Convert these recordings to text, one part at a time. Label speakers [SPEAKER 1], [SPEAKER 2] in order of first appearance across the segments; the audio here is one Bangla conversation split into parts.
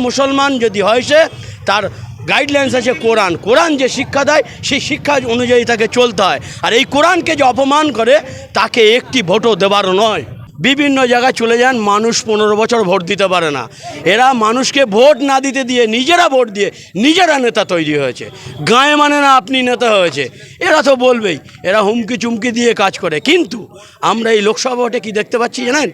[SPEAKER 1] মুসলমান যদি হয় সে, তার গাইডলাইন্স আছে কোরআন। কোরআন যে শিক্ষা দেয়, সেই শিক্ষা অনুযায়ী তাকে চলতে হয়। আর এই কোরআনকে যে অপমান করে, তাকে একটি ভোটও দেবার নয়। বিভিন্ন জায়গায় চলে যান, মানুষ পনেরো বছর ভোট দিতে পারে না। এরা মানুষকে ভোট না দিতে দিয়ে নিজেরা ভোট দিয়ে নিজেরা নেতা তৈরি হয়েছে। গায়ে মানে না আপনি নেতা হয়েছে। এরা তো বলবেই, এরা হুমকি চুমকি দিয়ে কাজ করে। কিন্তু আমরা এই লোকসভা ভোটে কি দেখতে পাচ্ছি জানেন?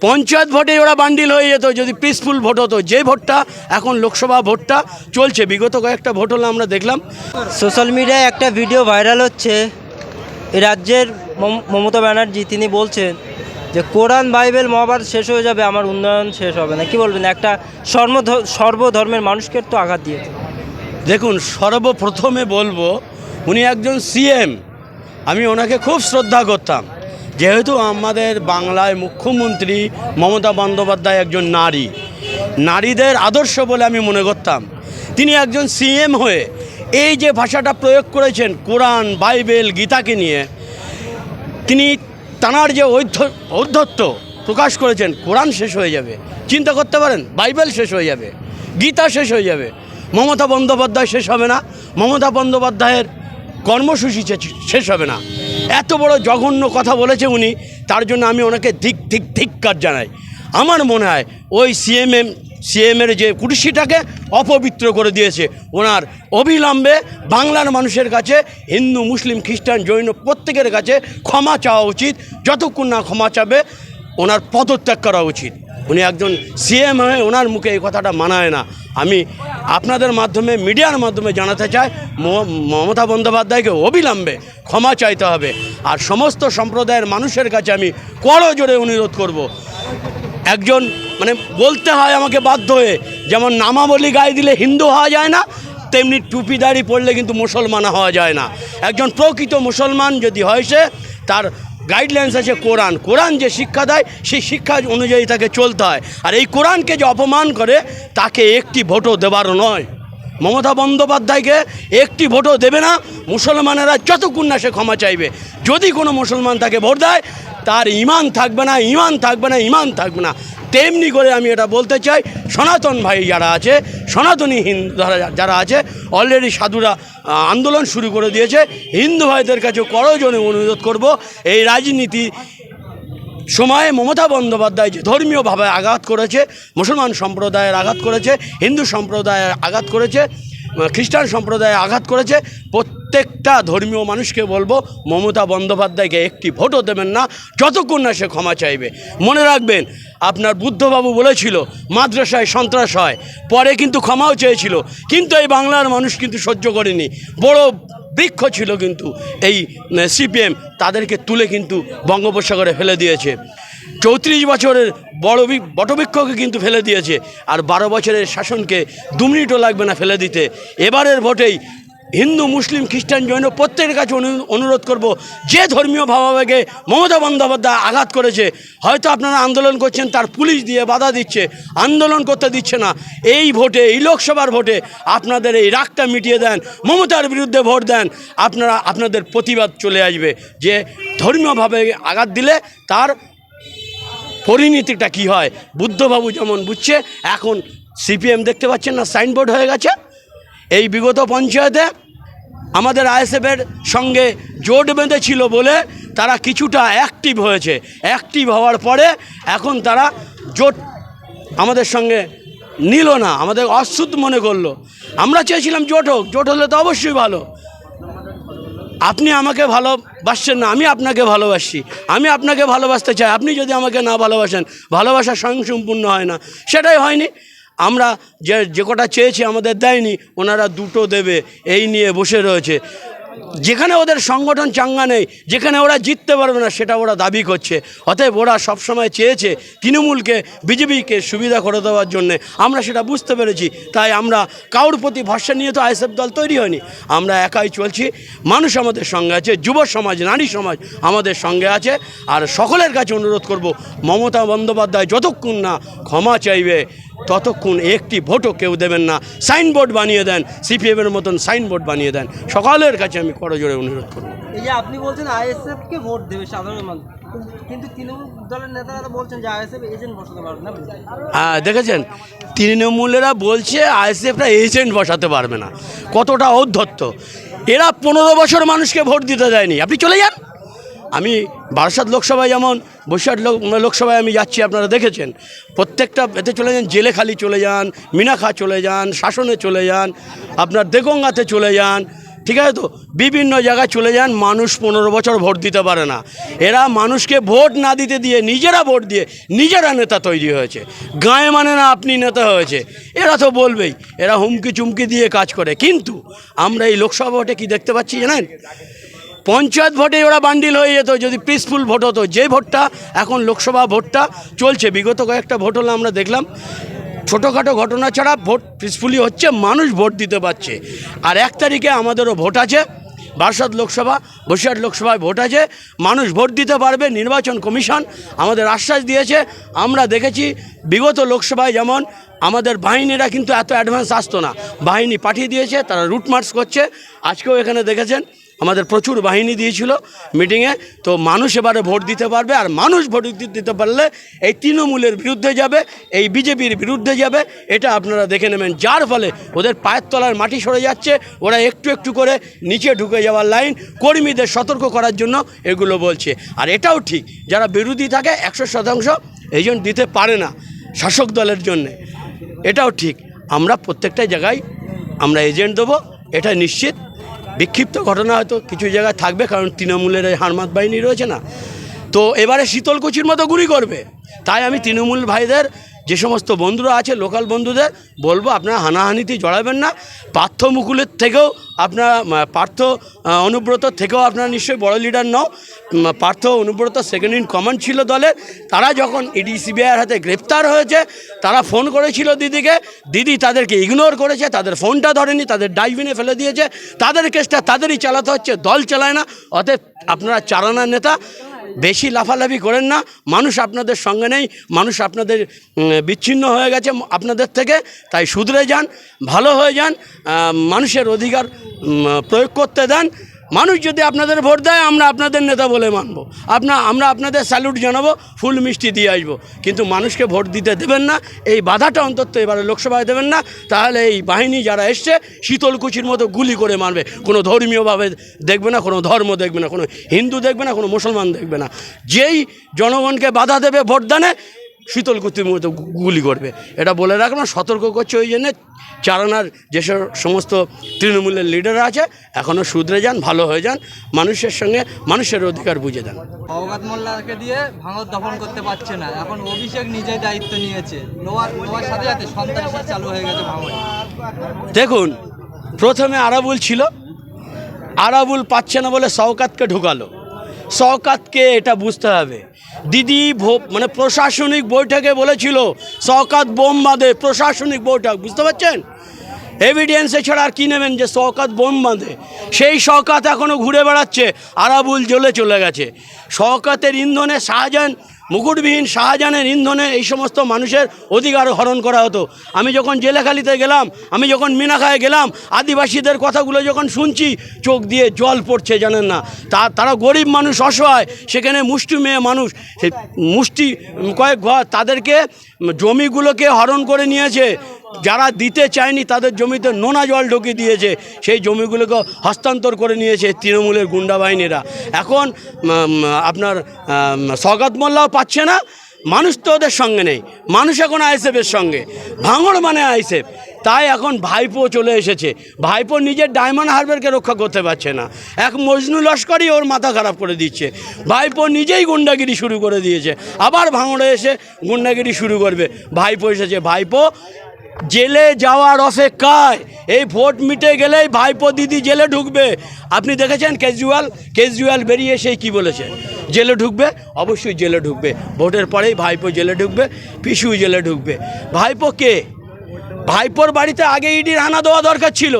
[SPEAKER 1] পঞ্চায়েত ভোটে ওরা বান্ডিল হয়ে যেত যদি পিসফুল ভোট হতো। যে ভোটটা এখন লোকসভা ভোটটা চলছে বিগত কয়েকটা ভোট হলো আমরা দেখলাম।
[SPEAKER 2] সোশ্যাল মিডিয়ায় একটা ভিডিও ভাইরাল হচ্ছে। রাজ্যের মম- মমতা ব্যানার্জি তিনি বলছেন যে কোরআন বাইবেল মহাভারত শেষ হয়ে যাবে আমার উন্নয়ন শেষ হবে না। কি বলবেন? একটা সর্বধ সর্বধর্মের মানুষকে তো আঘাত দিয়েছে।
[SPEAKER 1] দেখুন সর্বপ্রথমে বলব উনি একজন সিএম আমি ওনাকে খুব শ্রদ্ধা করতাম। যেহেতু আমাদের বাংলায় মুখ্যমন্ত্রী মমতা বন্দ্যোপাধ্যায় একজন নারী, নারীদের আদর্শ বলে আমি মনে করতাম। তিনি একজন সিএম হয়ে এই যে ভাষাটা প্রয়োগ করেছেন, কোরআন, বাইবেল, গীতাকে নিয়ে, তিনি তানার যে ঔদ্ধত্য প্রকাশ করেছেন, কোরআন শেষ হয়ে যাবে। চিন্তা করতে পারেন, বাইবেল শেষ হয়ে যাবে, গীতা শেষ হয়ে যাবে। মমতা বন্দ্যোপাধ্যায় শেষ হবে না, মমতা বন্দ্যোপাধ্যায়ের কর্মসূচি শেষ হবে না। এত বড় জঘন্য কথা বলেছে উনি, তার জন্য আমি ওনাকে ধিক ধিক, ধিক্কার জানাই। আমার মনে হয় ওই সিএমএম সিএমের যে কুর্সিটাকে অপবিত্র করে দিয়েছে, ওনার অবিলম্বে বাংলার মানুষের কাছে, হিন্দু, মুসলিম, খ্রিস্টান, জৈন প্রত্যেকের কাছে ক্ষমা চাওয়া উচিত, যতক্ষণ না ক্ষমা চাবে, ওনার পদত্যাগ করা উচিত। উনি একজন সিএম হয়ে ওনার মুখে এই কথাটা মানায় না। আমি আপনাদের মাধ্যমে, মিডিয়ার মাধ্যমে জানাতে চাই মমতা বন্দ্যোপাধ্যায়কে অবিলম্বে ক্ষমা চাইতে হবে। আর সমস্ত সম্প্রদায়ের মানুষের কাছে আমি করজোরে অনুরোধ করব। একজন মানে বলতে হয় আমাকে বাধ্য হয়ে, যেমন নামাবলী গায়ে দিলে হিন্দু হওয়া যায় না, তেমনি টুপি দাড়ি পড়লে কিন্তু মুসলমান হওয়া যায় না। একজন প্রকৃত মুসলমান যদি হয় সে, তার গাইডলাইন্স আছে কোরআন কোরআন যে শিক্ষা দেয়, সেই শিক্ষা অনুযায়ী তাকে চলতে হয়। আর এই কোরআনকে যে অপমান করে, তাকে একটি ভোটও দেবার নয়। মমতা বন্দ্যোপাধ্যায়কে একটি ভোটও দেবে না। মুসলমানেরা যতক্ষণ না সে ক্ষমা চাইবে। যদি কোনো মুসলমান তাকে ভোট দেয়, তার ইমান থাকবে না, ইমান থাকবে না, ইমান থাকবে না। তেমনি করে আমি এটা বলতে চাই, সনাতন ভাই যারা আছে, সনাতনী হিন্দু যারা- আছে অলরেডি সাধুরা আন্দোলন শুরু করে দিয়েছে। হিন্দু ভাইদের কাছে করজনে অনুরোধ করব, এই রাজনীতি সময়ে মমতা বন্দ্যোপাধ্যায় যে ধর্মীয়ভাবে আঘাত করেছে, মুসলমান সম্প্রদায়ের আঘাত করেছে, হিন্দু সম্প্রদায়ের আঘাত করেছে খ্রিস্টান সম্প্রদায়ে আঘাত করেছে প্রত্যেকটা ধর্মীয় মানুষকে বলব, মমতা বন্দ্যোপাধ্যায়কে একটি ভোটও দেবেন না, যতক্ষণ না সে ক্ষমা চাইবে। মনে রাখবেন, আপনার বুদ্ধবাবু বলেছিল, মাদ্রাসায় সন্ত্রাস হয়, পরে কিন্তু ক্ষমাও চেয়েছিল, কিন্তু এই বাংলার মানুষ কিন্তু সহ্য করেনি। বড় বৃক্ষ ছিল কিন্তু এই সিপিএম তাদেরকে তুলে কিন্তু বঙ্গোপসাগরে ফেলে দিয়েছে। চৌত্রিশ বছরের বড় বটবৃক্ষকে কিন্তু ফেলে দিয়েছে, আর বারো বছরের শাসনকে দু মিনিটও লাগবে না ফেলে দিতে। এবারের ভোটেই হিন্দু, মুসলিম, খ্রিস্টান, জৈন প্রত্যেকের কাছে অনু- অনুরোধ করব, যে ধর্মীয় ভাবাবেগে মমতা বন্দ্যোপাধ্যায় আঘাত করেছে, হয়তো আপনারা আন্দোলন করছেন, তার পুলিশ দিয়ে বাধা দিচ্ছে, আন্দোলন করতে দিচ্ছে না। এই ভোটে, এই লোকসভার ভোটে আপনাদের এই রাগটা মিটিয়ে দেন, মমতার বিরুদ্ধে ভোট দেন, আপনারা, আপনাদের প্রতিবাদ চলে আসবে। যে ধর্মীয়ভাবে আঘাত দিলে তার পরিণতিটা কি হয়? বুদ্ধবাবু যেমন বুঝছে, এখন সিপিএম দেখতে পাচ্ছেন না, সাইনবোর্ড হয়ে গেছে। এই বিগত পঞ্চায়েতে আমাদের আইএসএফের সঙ্গে জোট বেঁধেছিল বলে তারা কিছুটা অ্যাক্টিভ হয়েছে। অ্যাক্টিভ হওয়ার পরে এখন তারা জোট আমাদের সঙ্গে নিল না, আমাদের অশুদ্ধ মনে করল। আমরা চেয়েছিলাম জোট হোক, জোট হলে তো অবশ্যই ভালো। আপনি আমাকে ভালোবাসছেন না, আমি আপনাকে ভালোবাসি। আমি আপনাকে ভালোবাসতে চাই, আপনি যদি আমাকে না ভালোবাসেন, ভালোবাসা স্বয়ংসম্পূর্ণ হয় না। সেটাই হয়নি। আমরা যে যে কটা চেয়েছি আমাদের দেয়নি, ওনারা দুটো দেবে, এই নিয়ে বসে রয়েছে। যেখানে ওদের সংগঠন চাঙ্গা নেই, যেখানে ওরা জিততে পারবে না, সেটা ওরা দাবি করছে। অতএব ওরা সবসময় চেয়েছে তৃণমূলকে, বিজেপিকে সুবিধা করে দেওয়ার জন্য। আমরা সেটা বুঝতে পেরেছি, তাই আমরা কারোর প্রতি ভরসা নিয়ে তো আইএসএফ দল তৈরি হয়নি। আমরা একাই চলছি, মানুষ আমাদের সঙ্গে আছে, যুব সমাজ, নারী সমাজ আমাদের সঙ্গে আছে। আর সকলের কাছে অনুরোধ করব, মমতা বন্দ্যোপাধ্যায় যতক্ষণ না ক্ষমা চাইবে ততক্ষণ একটি ভোটও কেউ দেবেন না। সাইনবোর্ড বানিয়ে দেন সিপিএমের মতন সাইনবোর্ড বানিয়ে দেন। সকলের কাছে আমি করজোরে অনুরোধ করব।
[SPEAKER 2] এই যে আপনি বলছেন আইএসএফ কে ভোট দেবে সাধারণ মানুষ। কিন্তু তৃণমূল দলের নেতারা বলছেন যে আইএসএফ এজেন্ট বসাতে পারবে না।
[SPEAKER 1] হ্যাঁ দেখেছেন? তৃণমূলেরা বলছে আইএসএফরা এজেন্ট বসাতে পারবে না। কতটা ঔদ্ধত্য। এরা পনেরো বছর মানুষকে ভোট দিতে দেয়নি। আপনি চলে যান। আমি বারাসাত লোকসভায় যেমন লোক লোকসভায় আমি যাচ্ছি, আপনারা দেখেছেন। প্রত্যেকটা এতে চলে যান জেলেখালি চলে যান মিনাখা চলে যান, শাসনে চলে যান, আপনার দেগঙ্গাতে চলে যান, ঠিক আছে তো? বিভিন্ন জায়গায় চলে যান, মানুষ পনেরো বছর ভোট দিতে পারে না। এরা মানুষকে ভোট না দিতে দিয়ে নিজেরা ভোট দিয়ে নিজেরা নেতা তৈরি হয়েছে। গায়ে মানে না আপনি নেতা হয়েছে। এরা তো বলবেই, এরা হুমকি চুমকি দিয়ে কাজ করে। কিন্তু আমরা এই লোকসভা ভোটে কি দেখতে পাচ্ছি জানেন? পঞ্চায়েত ভোটে ওরা বান্ডিল হয়ে যেত, যদি পিসফুল ভোট হতো। যে ভোটটা এখন লোকসভা ভোটটা চলছে, বিগত কয়েকটা ভোট হলো আমরা দেখলাম। ছোটোখাটো ঘটনা ছাড়া ভোট পিসফুলি হচ্ছে, মানুষ ভোট দিতে পারছে। আর এক তারিখে আমাদেরও ভোট আছে, বারাসাত লোকসভা, বসিরহাট লোকসভায় ভোট আছে, মানুষ ভোট দিতে পারবে, নির্বাচন কমিশন আমাদের আশ্বাস দিয়েছে, আমরা দেখেছি বিগত লোকসভায় যেমন আমাদের বাহিনীরা কিন্তু এত অ্যাডভান্স আসতো না। বাহিনী পাঠিয়ে দিয়েছে, তারা রুট মার্চ করছে, আজকেও এখানে দেখেছেন। আমাদের প্রচুর বাহিনী দিয়েছিল মিটিংয়ে। তো মানুষ এবারে ভোট দিতে পারবে আর মানুষ ভোট দিতে পারলে এই তৃণমূলের বিরুদ্ধে যাবে, এই বিজেপির বিরুদ্ধে যাবে, এটা আপনারা দেখে নেবেন। যার ফলে ওদের পায়ের তলার মাটি সরে যাচ্ছে, ওরা একটু একটু করে নিচে ঢুকে যাওয়ার লাইন, কর্মীদের সতর্ক করার জন্য এগুলো বলছে। আর এটাও ঠিক, যারা বিরোধী থাকে, একশো শতাংশ এজেন্ট দিতে পারে না শাসক দলের জন্যে। এটাও ঠিক, আমরা প্রত্যেকটা জায়গায় আমরা এজেন্ট দেবো, এটা নিশ্চিত। বিক্ষিপ্ত ঘটনা হয়তো কিছু জায়গায় থাকবে, কারণ তৃণমূলের এই হারমাত বাহিনী রয়েছে না। তো এবারে শীতলকুচির মতো গুলি করবে। তাই আমি তৃণমূল ভাইদের যে সমস্ত বন্ধুরা আছে, লোকাল বন্ধুদের, বলব আপনারা হানাহানিতে জড়াবেন না। পার্থ মুকুলের থেকেও আপনারা পার্থ অনুব্রত থেকেও আপনারা নিশ্চয়ই বড় leader now. Partha, Anubrata second in command ছিল দলের। তারা যখন ইডি সিবিআইয়ের হাতে গ্রেপ্তার হয়েছে, তারা ফোন করেছিল দিদিকে। দিদি তাদেরকে ইগনোর করেছে, তাদের ফোনটা ধরেনি, তাদের ডাইভিনে ফেলে দিয়েছে। তাদের কেসটা তাদেরই চালাতে হচ্ছে, দল চালায় না। অতএব আপনারা চালানার নেতা বেশি লাফালাফি করেন না। মানুষ আপনাদের সঙ্গে নেই, মানুষ আপনাদের বিচ্ছিন্ন হয়ে গেছে আপনাদের থেকে, তাই শুধরে যান, ভালো হয়ে যান মানুষের অধিকার প্রয়োগ করতে দেন। মানুষ যদি আপনাদের ভোট দেয়, আমরা আপনাদের নেতা বলে মানবো। আপনা, আমরা আপনাদের স্যালুট জানাব, ফুল মিষ্টি দিয়ে আসব। কিন্তু মানুষকে ভোট দিতে দেবেন না, এই বাধাটা অন্তত এবারে লোকসভায় দেবেন না। তাহলে এই বাহিনী যারা এসছে, শীতলকুচির মতো গুলি করে মারবে। কোনো ধর্মীয়ভাবে দেখবে না, কোনো ধর্ম দেখবে না, কোনো হিন্দু দেখবে না, কোনো মুসলমান দেখবে না। যেই জনগণকে বাধা দেবে ভোট ভোটদানে শীতলকুচির মতো গুলি করবে। এটা বলে রাখলাম সতর্ক করছে ওই জন্যে। চারানার যেসব সমস্ত তৃণমূলের লিডার আছে এখনও শুধরে যান ভালো হয়ে যান মানুষের সঙ্গে মানুষের অধিকার বুঝে দেন।
[SPEAKER 3] অবগাত মোল্লাকে দিয়ে ভাঙর দফন করতে পারছে না। এখন অভিষেক নিজেই দায়িত্ব নিয়েছে। নোয়ার নোয়ার সাথে সাথে সন্ত্রাসী চালু হয়ে গেছে ভাঙরে
[SPEAKER 1] দেখুন প্রথমে আরাবুল ছিল। আরাবুল পাচ্ছে না বলে শওকাতকে ঢুকালো। শওকাতকে এটা বুঝতে হবে। দিদি মানে প্রশাসনিক বৈঠকে বলেছিল, সওকাত বোম বাঁধে, প্রশাসনিক বৈঠক, বুঝতে পারছেন? এভিডেন্স এছাড়া আর কী নেবেন যে শওকাত বোম বাঁধে? সেই শওকাত এখনও ঘুরে বেড়াচ্ছে, আরাবুল জ্বলে চলে গেছে। শওকাতের ইন্ধনে শাহজাহান মুকুটবিহীন শাহজাহানের ইন্ধনে এই সমস্ত মানুষের অধিকার হরণ করা হতো। আমি যখন জেলেখালিতে গেলাম, আমি যখন মিনাখায় গেলাম, আদিবাসীদের কথাগুলো যখন শুনছি, চোখ দিয়ে জল পড়ছে জানেন না। তা, তারা গরিব মানুষ, অসহায়, সেখানে মুষ্টি মেয়ে মানুষ। মুষ্টি কয়েক ঘর তাদেরকে জমিগুলোকে হরণ করে নিয়েছে। যারা দিতে চায়নি তাদের জমিতে নোনা জল ঢুকিয়ে দিয়েছে। সেই জমিগুলোকে হস্তান্তর করে নিয়েছে তৃণমূলের গুন্ডা বাহিনীরা। এখন আপনার স্বগত মোল্লাও পাচ্ছে না। মানুষ তো ওদের সঙ্গে নেই। মানুষ এখন আইসেফের সঙ্গে। ভাঙড় মানে আইসেফ তাই এখন ভাইপো চলে এসেছে। ভাইপো নিজের ডায়মন্ড হারবারকে রক্ষা করতে পারছে না। এক মজনু লস্করই ওর মাথা খারাপ করে দিচ্ছে। ভাইপো নিজেই গুন্ডাগিরি শুরু করে দিয়েছে। আবার ভাঙড়ে এসে গুন্ডাগিরি শুরু করবে। ভাইপো এসেছে। ভাইপো, জেলে যাওয়ার অপেক্ষায় এই ভোট মিটে গেলেই ভাইপো দিদি জেলে ঢুকবে। আপনি দেখেছেন কেজরিওয়াল? কেজরিওয়াল বেরিয়ে সেই কি বলেছে? জেলে ঢুকবে? অবশ্যই জেলে ঢুকবে। ভোটের পরেই ভাইপো জেলে ঢুকবে, পিসু জেলে ঢুকবে। ভাইপো কে? ভাইপোর বাড়িতে আগে ইডির হানা দেওয়া দরকার ছিল।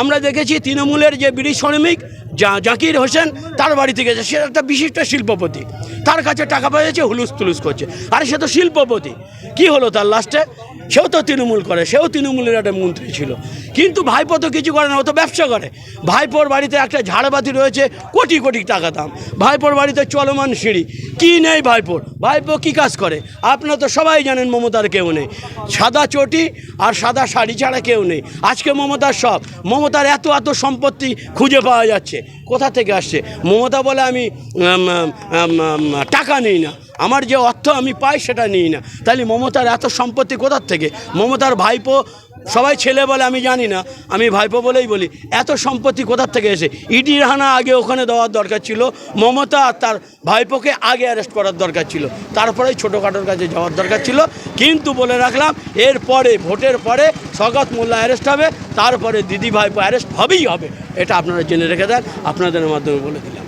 [SPEAKER 1] আমরা দেখেছি তৃণমূলের যে ব্রিটিশ শ্রমিক জা জাকির হোসেন তার বাড়িতে গেছে। সে একটা বিশিষ্ট শিল্পপতি। তার কাছে টাকা পেয়েছে, হুলুস তুলুস করছে। আরে সে তো শিল্পপতি। কি হলো তার লাস্টে সেও তো তৃণমূল করে, সেও তৃণমূলের একটা মন্ত্রী ছিল। কিন্তু ভাইপো তো কিছু করে না, ও তো ব্যবসা করে। ভাইপোর বাড়িতে একটা ঝাড়বাতি রয়েছে, কোটি কোটি টাকা দাম। ভাইপোর বাড়িতে চলমান সিঁড়ি। কি নেই ভাইপোর? ভাইপো কি কাজ করে? আপনারা তো সবাই জানেন মমতার কেউ নেই। সাদা চটি আর সাদা শাড়ি ছাড়া কেউ নেই। আজকে মমতার সব। মমতার এত এত সম্পত্তি খুঁজে পাওয়া যাচ্ছে। কোথা থেকে আসছে? মমতা বলে আমি টাকা নিই না। আমার যে অর্থ আমি পাই সেটা নিই না। তাহলে মমতার এত সম্পত্তি কোথার থেকে? মমতার ভাইপো সবাই ছেলে বলে, আমি জানি না, আমি ভাইপো বলেই বলি, এত সম্পত্তি কোথার থেকে এসে? ইডি রাহানা আগে ওখানে দেওয়ার দরকার ছিল, মমতা আর তার ভাইপোকে আগে অ্যারেস্ট করার দরকার ছিল, তারপরেই ছোটোখাটোর কাছে যাওয়ার দরকার ছিল। কিন্তু বলে রাখলাম এরপরে ভোটের পরে স্বগত মোল্লা অ্যারেস্ট হবে, তারপরে দিদি ভাইপো অ্যারেস্ট হবেই হবে, এটা আপনারা জেনে রেখে দেন, আপনাদের মাধ্যমে বলে দিলাম।